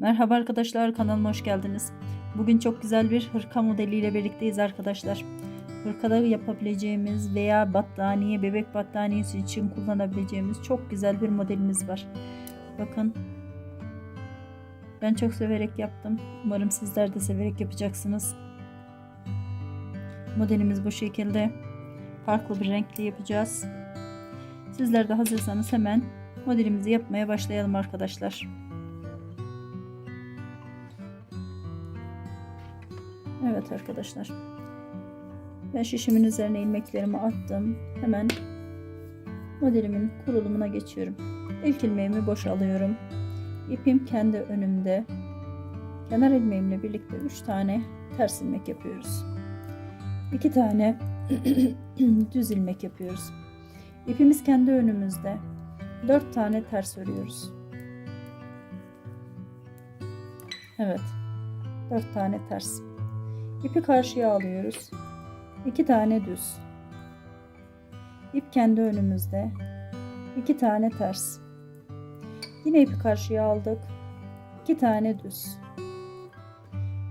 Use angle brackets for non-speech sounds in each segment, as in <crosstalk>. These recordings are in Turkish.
Merhaba arkadaşlar kanalıma hoş geldiniz. Bugün çok güzel bir hırka modeliyle birlikteyiz arkadaşlar. Hırkada yapabileceğimiz veya battaniye, bebek battaniyesi için kullanabileceğimiz çok güzel bir modelimiz var. Bakın. Ben çok severek yaptım. Umarım sizler de severek yapacaksınız. Modelimiz bu şekilde. Farklı bir renkli yapacağız. Sizler de hazırsanız hemen modelimizi yapmaya başlayalım arkadaşlar. Evet arkadaşlar. Ben şişimin üzerine ilmeklerimi attım. Hemen modelimin kurulumuna geçiyorum. İlk ilmeğimi boşa alıyorum. İpim kendi önümde. Kenar ilmeğimle birlikte 3 tane ters ilmek yapıyoruz. 2 tane <clears throat> düz ilmek yapıyoruz. İpimiz kendi önümüzde. 4 tane ters örüyoruz. Evet. 4 tane ters. İpi karşıya alıyoruz. 2 tane düz. İp kendi önümüzde. 2 tane ters. Yine ipi karşıya aldık. 2 tane düz.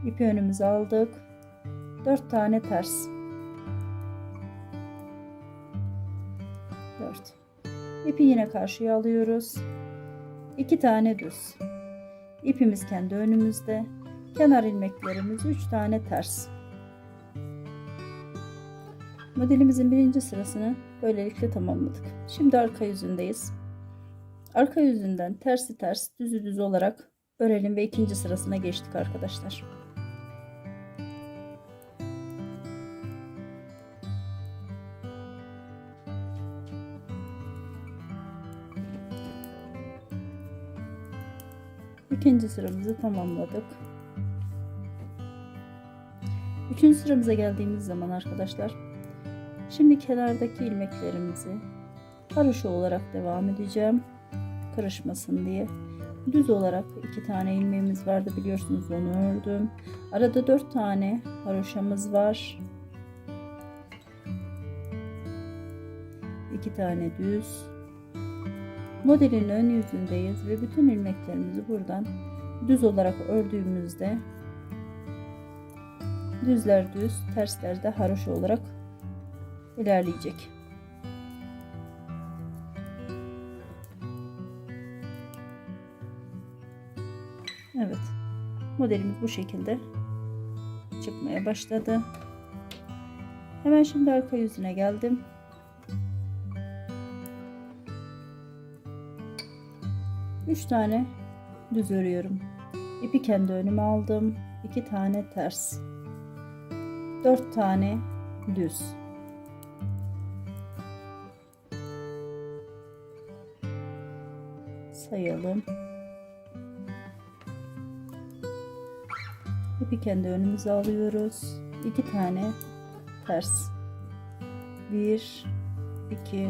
İpi önümüze aldık. 4 tane ters. 4. İpi yine karşıya alıyoruz. 2 tane düz. İpimiz kendi önümüzde. Kenar ilmeklerimiz 3 tane ters. Modelimizin birinci sırasını böylelikle tamamladık. Şimdi arka yüzündeyiz. Arka yüzünden tersi ters, düzü düz olarak örelim ve ikinci sırasına geçtik arkadaşlar. İkinci sıramızı tamamladık. Üçüncü sıramıza geldiğimiz zaman arkadaşlar şimdi kenardaki ilmeklerimizi haroşa olarak devam edeceğim karışmasın diye. Düz olarak iki tane ilmeğimiz vardı biliyorsunuz onu ördüm. Arada dört tane haroşamız var. İki tane düz. Modelin ön yüzündeyiz ve bütün ilmeklerimizi buradan düz olarak ördüğümüzde düzler düz, tersler de haroşa olarak ilerleyecek. Evet. Modelimiz bu şekilde çıkmaya başladı. Hemen şimdi arka yüzüne geldim. Üç tane düz örüyorum. İpi kendi önüme aldım. iki tane ters. 4 tane düz. Sayalım. İpi kendi önümüze alıyoruz. 2 tane ters. 1 2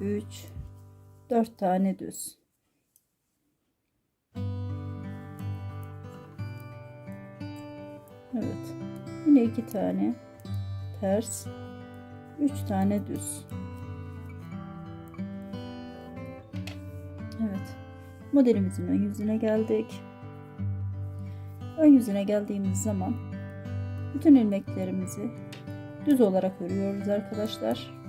3 4 tane düz. Evet. Yine iki tane ters, üç tane düz. Evet. Modelimizin ön yüzüne geldik. Ön yüzüne geldiğimiz zaman bütün ilmeklerimizi düz olarak örüyoruz arkadaşlar.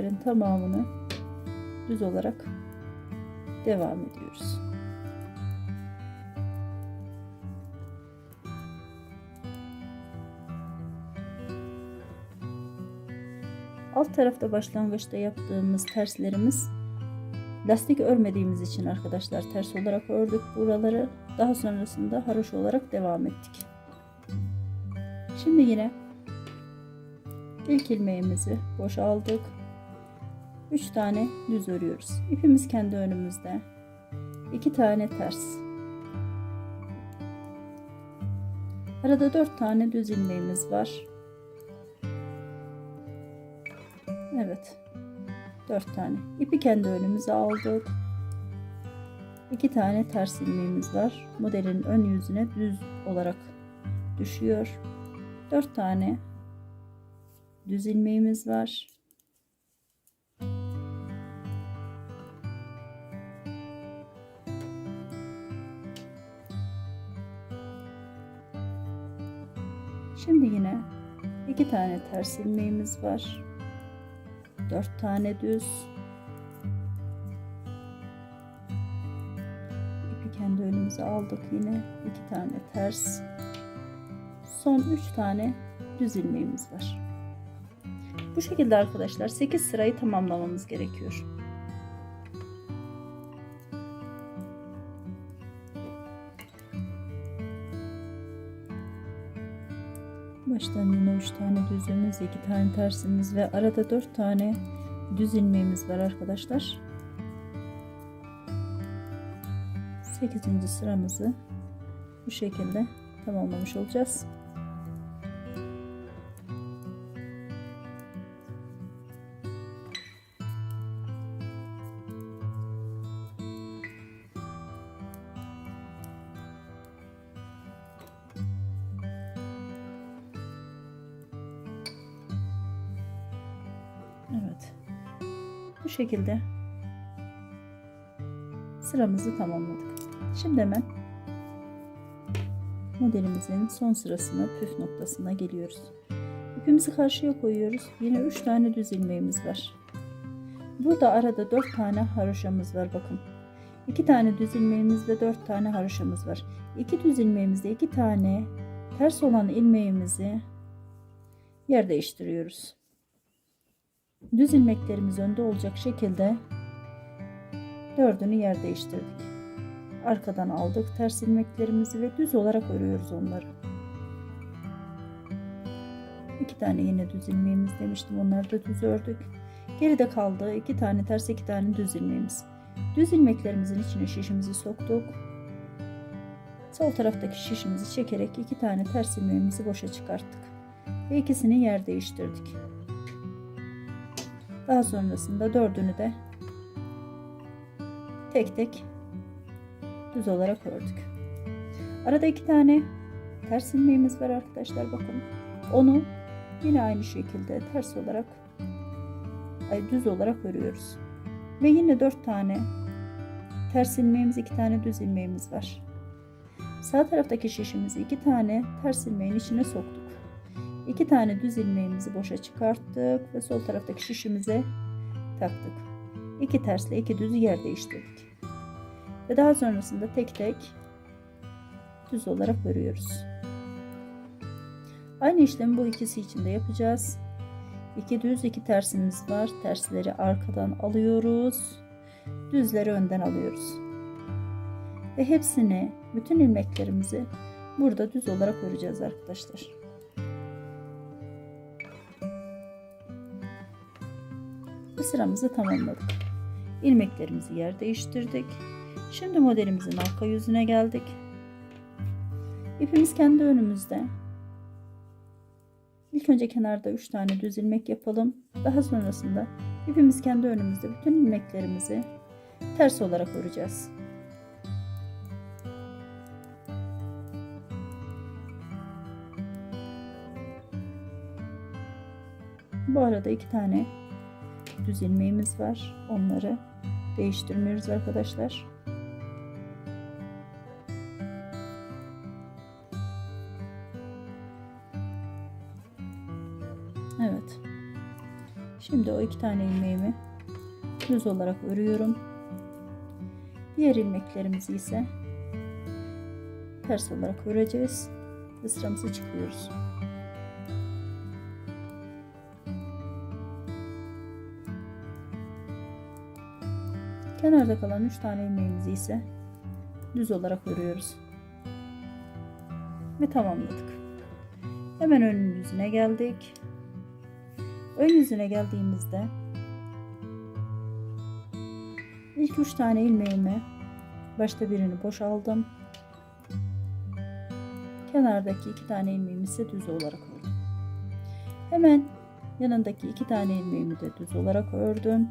İlmeklerin tamamını düz olarak devam ediyoruz. Alt tarafta başlangıçta yaptığımız terslerimiz lastik örmediğimiz için arkadaşlar ters olarak ördük buraları. Daha sonrasında haroş olarak devam ettik. Şimdi yine İlk ilmeğimizi boşaldık. 3 tane düz örüyoruz. İpimiz kendi önümüzde. 2 tane ters. Arada 4 tane düz ilmeğimiz var. Evet. 4 tane. İpi kendi önümüze aldık. 2 tane ters ilmeğimiz var. Modelin ön yüzüne düz olarak düşüyor. 4 tane düz ilmeğimiz var. Şimdi yine iki tane ters ilmeğimiz var. Dört tane düz. İpi kendi önümüze aldık yine. iki tane ters. Son üç tane düz ilmeğimiz var. Bu şekilde arkadaşlar 8 sırayı tamamlamamız gerekiyor. Baştan yine 3 tane düzümüz, 2 tane tersimiz ve arada 4 tane düz ilmeğimiz var arkadaşlar. 8. sıramızı bu şekilde tamamlamış olacağız. Şekilde sıramızı tamamladık. Şimdi hemen modelimizin son sırasına püf noktasına geliyoruz. İpimizi karşıya koyuyoruz. Yine 3 tane düz ilmeğimiz var. Burada arada 4 tane haroşamız var bakın. 2 tane düz ilmeğimizde 4 tane haroşamız var. 2 düz ilmeğimizde 2 tane ters olan ilmeğimizi yer değiştiriyoruz. Düz ilmeklerimiz önde olacak şekilde dördünü yer değiştirdik. Arkadan aldık ters ilmeklerimizi ve düz olarak örüyoruz onları. İki tane yine düz ilmeğimiz demiştim. Onları da düz ördük. Geride kaldı iki tane ters iki tane düz ilmeğimiz. Düz ilmeklerimizin içine şişimizi soktuk. Sol taraftaki şişimizi çekerek iki tane ters ilmeğimizi boşa çıkarttık. Ve ikisini yer değiştirdik. Daha sonrasında dördünü de tek tek düz olarak ördük. Arada iki tane ters ilmeğimiz var arkadaşlar bakın. Onu yine aynı şekilde ters olarak ay düz olarak örüyoruz. Ve yine dört tane ters ilmeğimiz, iki tane düz ilmeğimiz var. Sağ taraftaki şişimizi iki tane ters ilmeğin içine soktuk. İki tane düz ilmeğimizi boşa çıkarttık ve sol taraftaki şişimize taktık. İki tersle iki düzü yer değiştirdik. Ve daha sonrasında tek tek düz olarak örüyoruz. Aynı işlemi bu ikisi için de yapacağız. İki düz iki tersimiz var. Tersleri arkadan alıyoruz. Düzleri önden alıyoruz. Ve hepsini bütün ilmeklerimizi burada düz olarak öreceğiz arkadaşlar. Ve sıramızı tamamladık. İlmeklerimizi yer değiştirdik. Şimdi modelimizin arka yüzüne geldik. İpimiz kendi önümüzde. İlk önce kenarda 3 tane düz ilmek yapalım. Daha sonrasında ipimiz kendi önümüzde bütün ilmeklerimizi ters olarak öreceğiz. Bu arada iki tane düz ilmeğimiz var. Onları değiştirmiyoruz arkadaşlar. Evet. Şimdi o iki tane ilmeğimi düz olarak örüyorum. Diğer ilmeklerimizi ise ters olarak öreceğiz ve çıkıyoruz. Kenarda kalan 3 tane ilmeğimizi ise düz olarak örüyoruz. Ve tamamladık. Hemen ön yüzüne geldik. Ön yüzüne geldiğimizde ilk 3 tane ilmeğimi başta birini boşaldım. Kenardaki 2 tane ilmeğimi ise düz olarak ördüm. Hemen yanındaki 2 tane ilmeğimi de düz olarak ördüm.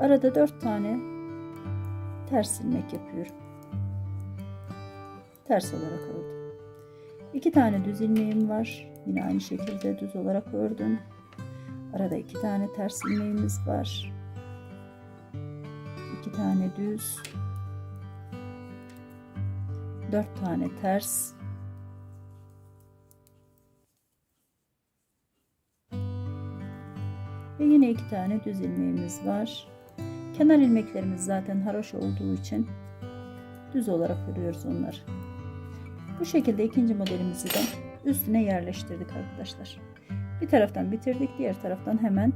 Arada 4 tane ters ilmek yapıyorum. Ters olarak ördüm. 2 tane düz ilmeğim var. Yine aynı şekilde düz olarak ördüm. Arada 2 tane ters ilmeğimiz var. 2 tane düz. 4 tane ters. Ve yine iki tane düz ilmeğimiz var. Kenar ilmeklerimiz zaten haroşa olduğu için düz olarak örüyoruz onları. Bu şekilde ikinci modelimizi de üstüne yerleştirdik arkadaşlar. Bir taraftan bitirdik, diğer taraftan hemen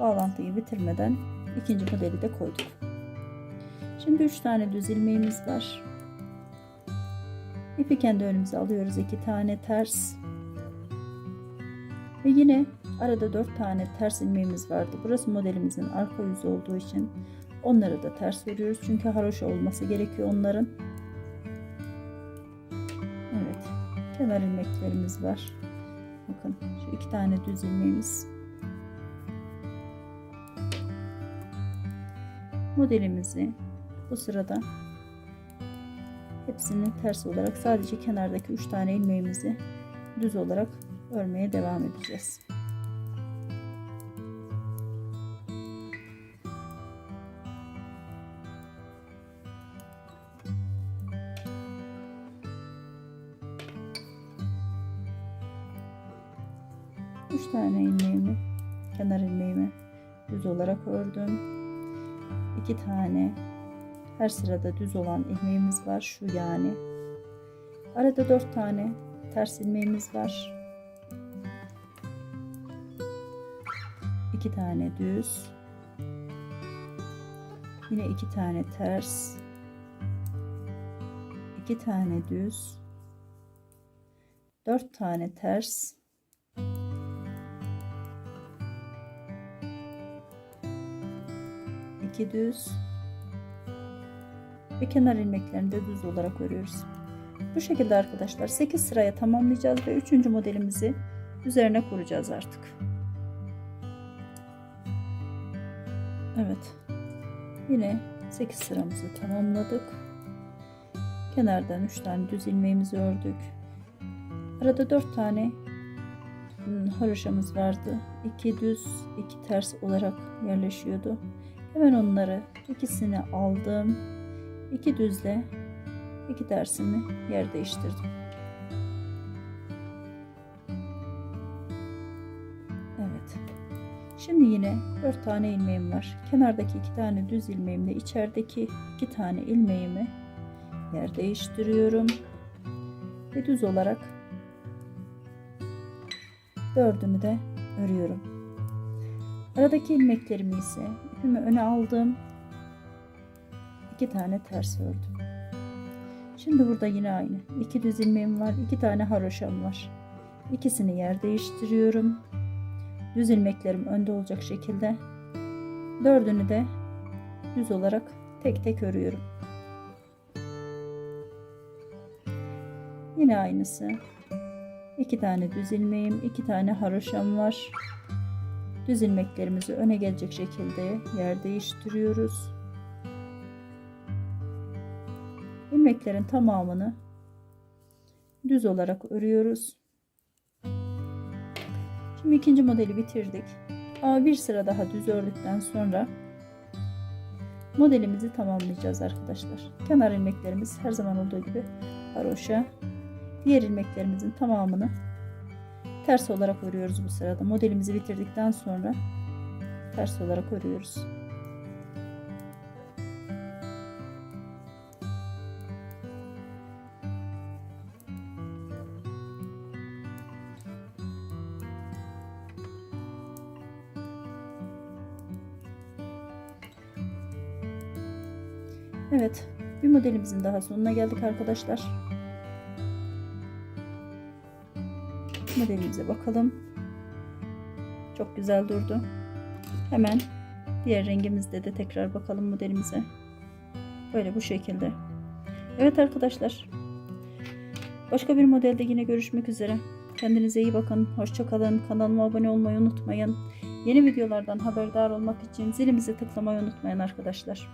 bağlantıyı bitirmeden ikinci modeli de koyduk. Şimdi 3 tane düz ilmeğimiz var. İpi kendi önümüze alıyoruz. 2 tane ters. Ve yine arada 4 tane ters ilmeğimiz vardı. Burası modelimizin arka yüzü olduğu için onları da ters örüyoruz. Çünkü haroşa olması gerekiyor onların. Evet. Kenar ilmeklerimiz var. Bakın şu iki tane düz ilmeğimiz. Modelimizi bu sırada hepsini ters olarak sadece kenardaki 3 tane ilmeğimizi düz olarak örmeye devam edeceğiz. Tane ilmeğimi kenar ilmeğimi düz olarak ördüm. İki tane her sırada düz olan ilmeğimiz var şu yani. Arada dört tane ters ilmeğimiz var. iki tane düz. Yine iki tane ters. iki tane düz. Dört tane ters. İki düz ve kenar ilmeklerini de düz olarak örüyoruz. Bu şekilde arkadaşlar 8 sıraya tamamlayacağız ve 3. modelimizi üzerine kuracağız artık. Evet. Yine 8 sıramızı tamamladık. Kenardan 3 tane düz ilmeğimizi ördük. Arada 4 tane haroşamız vardı. 2 düz, 2 ters olarak yerleşiyordu. Hemen onları ikisini aldım. 2 düzle 2 tersimi yer değiştirdim. Evet. Şimdi yine 4 tane ilmeğim var. Kenardaki 2 tane düz ilmeğimle içerideki 2 tane ilmeğimi yer değiştiriyorum. Ve düz olarak dördünü de örüyorum. Aradaki ilmeklerimi ise ipimi öne aldım. 2 tane ters ördüm. Şimdi burada yine aynı. 2 düz ilmeğim var. 2 tane haroşam var. İkisini yer değiştiriyorum düz ilmeklerim önde olacak şekilde dördünü de düz olarak tek tek örüyorum. Yine aynısı. iki tane düz ilmeğim, iki tane haroşam var. Düz ilmeklerimizi öne gelecek şekilde yer değiştiriyoruz. İlmeklerin tamamını düz olarak örüyoruz. Şimdi ikinci modeli bitirdik. Ama bir sıra daha düz ördükten sonra modelimizi tamamlayacağız arkadaşlar. Kenar ilmeklerimiz her zaman olduğu gibi haroşa. Diğer ilmeklerimizin tamamını ters olarak örüyoruz bu sırada. Modelimizi bitirdikten sonra ters olarak örüyoruz. Evet, bir modelimizin daha sonuna geldik arkadaşlar. Modelimize bakalım. Çok güzel durdu. Hemen diğer rengimizde de tekrar bakalım modelimize. Böyle bu şekilde. Evet arkadaşlar. Başka bir modelde yine görüşmek üzere. Kendinize iyi bakın. Hoşçakalın. Kanalıma abone olmayı unutmayın. Yeni videolardan haberdar olmak için zilimizi tıklamayı unutmayın arkadaşlar.